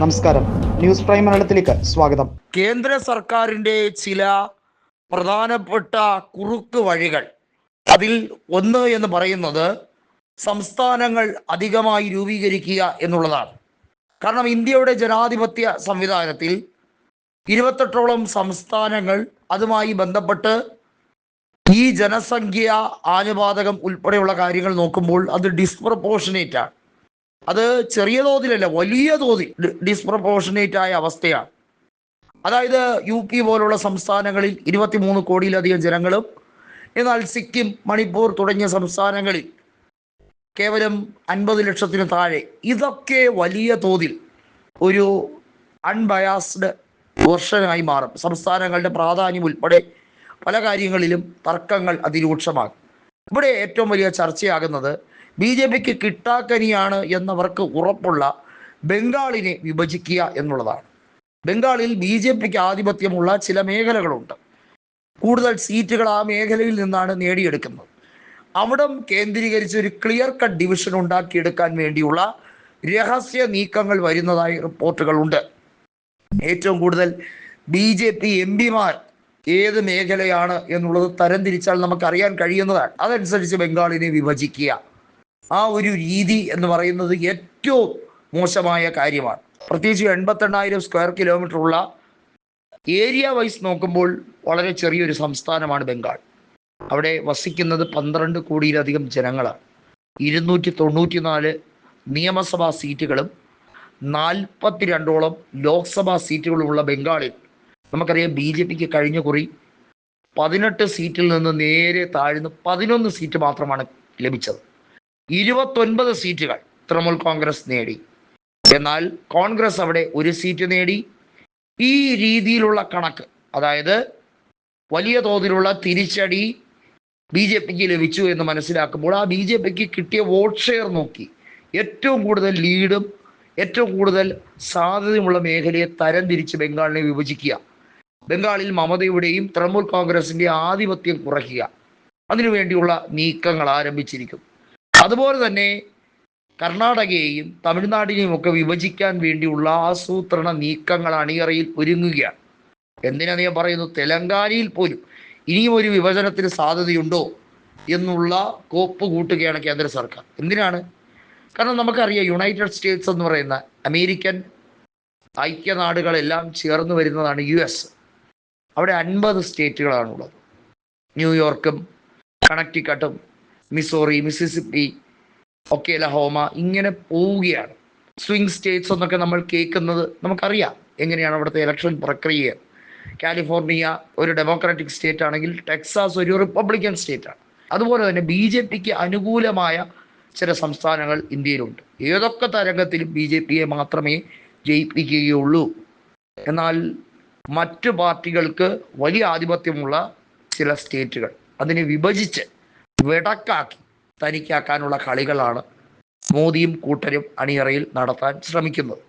നമസ്കാരം. News prime മലയാളത്തിലേക്ക് സ്വാഗതം. കേന്ദ്ര സർക്കാരിന്റെ ചില പ്രധാനപ്പെട്ട കുറുക്ക് വഴികൾ. അതിൽ ഒന്ന് എന്ന് പറയുന്നത് സംസ്ഥാനങ്ങൾ അധികമായി രൂപീകരിക്കുക എന്നുള്ളതാണ്. കാരണം ഇന്ത്യയുടെ ജനാധിപത്യ സംവിധാനത്തിൽ ഇരുപത്തെട്ടോളം സംസ്ഥാനങ്ങൾ അതുമായി ബന്ധപ്പെട്ട് ഈ ജനസംഖ്യ ആനുപാതകം ഉൾപ്പെടെയുള്ള കാര്യങ്ങൾ നോക്കുമ്പോൾ അത് ഡിസ്പ്രപ്പോർഷനേറ്റ് ആണ്. അത് ചെറിയ തോതിലല്ല വലിയ തോതിൽ ഡിസ്പ്രപ്പോർഷനേറ്റ് ആയ അവസ്ഥയാണ്. അതായത് യു പി പോലുള്ള സംസ്ഥാനങ്ങളിൽ ഇരുപത്തിമൂന്ന് കോടിയിലധികം ജനങ്ങളും എന്നാൽ സിക്കിം മണിപ്പൂർ തുടങ്ങിയ സംസ്ഥാനങ്ങളിൽ കേവലം അൻപത് ലക്ഷത്തിന് താഴെ. ഇതൊക്കെ വലിയ തോതിൽ ഒരു അൺബയാസ്ഡ് വെർഷനായി മാറും. സംസ്ഥാനങ്ങളുടെ പ്രാധാന്യം ഉൾപ്പെടെ പല കാര്യങ്ങളിലും തർക്കങ്ങൾ അതിരൂക്ഷമാകും. ഇവിടെ ഏറ്റവും വലിയ ചർച്ചയാകുന്നത് ബി ജെ പിക്ക് കിട്ടാക്കനിയാണ് എന്നവർക്ക് ഉറപ്പുള്ള ബംഗാളിനെ വിഭജിക്കുക എന്നുള്ളതാണ്. ബംഗാളിൽ ബി ജെ പിക്ക് ആധിപത്യമുള്ള ചില മേഖലകളുണ്ട്. കൂടുതൽ സീറ്റുകൾ ആ മേഖലയിൽ നിന്നാണ് നേടിയെടുക്കുന്നത്. അവിടം കേന്ദ്രീകരിച്ച് ഒരു ക്ലിയർ കട്ട് ഡിവിഷൻ ഉണ്ടാക്കിയെടുക്കാൻ വേണ്ടിയുള്ള രഹസ്യ നീക്കങ്ങൾ വരുന്നതായി റിപ്പോർട്ടുകളുണ്ട്. ഏറ്റവും കൂടുതൽ ബി ജെ പി എം പിമാർ ഏത് മേഖലയാണ് എന്നുള്ളത് തരംതിരിച്ചാൽ നമുക്കറിയാൻ കഴിയുന്നതാണ്. അതനുസരിച്ച് ബംഗാളിനെ വിഭജിക്കുക. ആ ഒരു രീതി എന്ന് പറയുന്നത് ഏറ്റവും മോശമായ കാര്യമാണ്. പ്രത്യേകിച്ച് എൺപത്തെണ്ണായിരം സ്ക്വയർ കിലോമീറ്റർ ഉള്ള ഏരിയ വൈസ് നോക്കുമ്പോൾ വളരെ ചെറിയൊരു സംസ്ഥാനമാണ് ബംഗാൾ. അവിടെ വസിക്കുന്നത് പന്ത്രണ്ട് കോടിയിലധികം ജനങ്ങളാണ്. ഇരുന്നൂറ്റി തൊണ്ണൂറ്റി നാല് നിയമസഭാ സീറ്റുകളും നാൽപ്പത്തിരണ്ടോളം ലോക്സഭാ സീറ്റുകളുമുള്ള ബംഗാളിൽ നമുക്കറിയാം ബി ജെ പിക്ക് കഴിഞ്ഞ കുറി. പതിനെട്ട് സീറ്റിൽ നിന്ന് നേരെ താഴ്ന്ന് പതിനൊന്ന് സീറ്റ് മാത്രമാണ് ലഭിച്ചത്. ഇരുപത്തൊൻപത് സീറ്റുകൾ തൃണമൂൽ കോൺഗ്രസ് നേടി. എന്നാൽ കോൺഗ്രസ് അവിടെ ഒരു സീറ്റ് നേടി. ഈ രീതിയിലുള്ള കണക്ക് അതായത് വലിയ തോതിലുള്ള തിരിച്ചടി ബി ജെ പിക്ക് ലഭിച്ചു എന്ന് മനസ്സിലാക്കുമ്പോൾ ആ ബി ജെ പിക്ക് കിട്ടിയ വോട്ട് ഷെയർ നോക്കി ഏറ്റവും കൂടുതൽ ലീഡും ഏറ്റവും കൂടുതൽ സാധ്യതയുമുള്ള മേഖലയെ തരംതിരിച്ച് ബംഗാളിനെ വിഭജിക്കുക. ബംഗാളിൽ മമതയുടെയും തൃണമൂൽ കോൺഗ്രസിന്റെ ആധിപത്യം കുറയ്ക്കുക. അതിനുവേണ്ടിയുള്ള നീക്കങ്ങൾ ആരംഭിച്ചിരിക്കും. അതുപോലെ തന്നെ കർണാടകയെയും തമിഴ്നാടിനെയും ഒക്കെ വിഭജിക്കാൻ വേണ്ടിയുള്ള ആസൂത്രണ നീക്കങ്ങൾ അണിയറയിൽ ഒരുങ്ങുകയാണ്. എന്തിനാണ് ഞാൻ പറയുന്നു തെലങ്കാനയിൽ പോലും ഇനിയും ഒരു വിഭജനത്തിന് സാധ്യതയുണ്ടോ എന്നുള്ള കോപ്പ് കൂട്ടുകയാണ് കേന്ദ്ര സർക്കാർ. എന്തിനാണ്? കാരണം നമുക്കറിയാം യുണൈറ്റഡ് സ്റ്റേറ്റ്സ് എന്ന് പറയുന്ന അമേരിക്കൻ ഐക്യനാടുകളെല്ലാം ചേർന്ന് വരുന്നതാണ് യു എസ്. അവിടെ അൻപത് സ്റ്റേറ്റുകളാണുള്ളത്. ന്യൂയോർക്കും കണക്റ്റിക്കട്ടും മിസോറി മിസിസിപ്പി ഒക്കെ ലഹോമ ഇങ്ങനെ പോവുകയാണ്. സ്വിംഗ് സ്റ്റേറ്റ്സ് എന്നൊക്കെ നമ്മൾ കേൾക്കുന്നത് നമുക്കറിയാം എങ്ങനെയാണ് അവിടുത്തെ ഇലക്ഷൻ പ്രക്രിയ കാലിഫോർണിയ ഒരു ഡെമോക്രാറ്റിക് സ്റ്റേറ്റ് ആണെങ്കിൽ ടെക്സാസ് ഒരു റിപ്പബ്ലിക്കൻ സ്റ്റേറ്റ് ആണ്. അതുപോലെ തന്നെ ബി ജെ പിക്ക് അനുകൂലമായ ചില സംസ്ഥാനങ്ങൾ ഇന്ത്യയിലുണ്ട്. ഏതൊക്കെ തരംഗത്തിലും ബി ജെ പിയെ മാത്രമേ ജയിപ്പിക്കുകയുള്ളൂ. എന്നാൽ മറ്റു പാർട്ടികൾക്ക് വലിയ ആധിപത്യമുള്ള ചില സ്റ്റേറ്റുകൾ അതിനെ വിഭജിച്ച് വിടക്കാക്കി തനിക്കാക്കാനുള്ള കളികളാണ് മോദിയും കൂട്ടരും അണിയറയിൽ നടത്താൻ ശ്രമിക്കുന്നത്.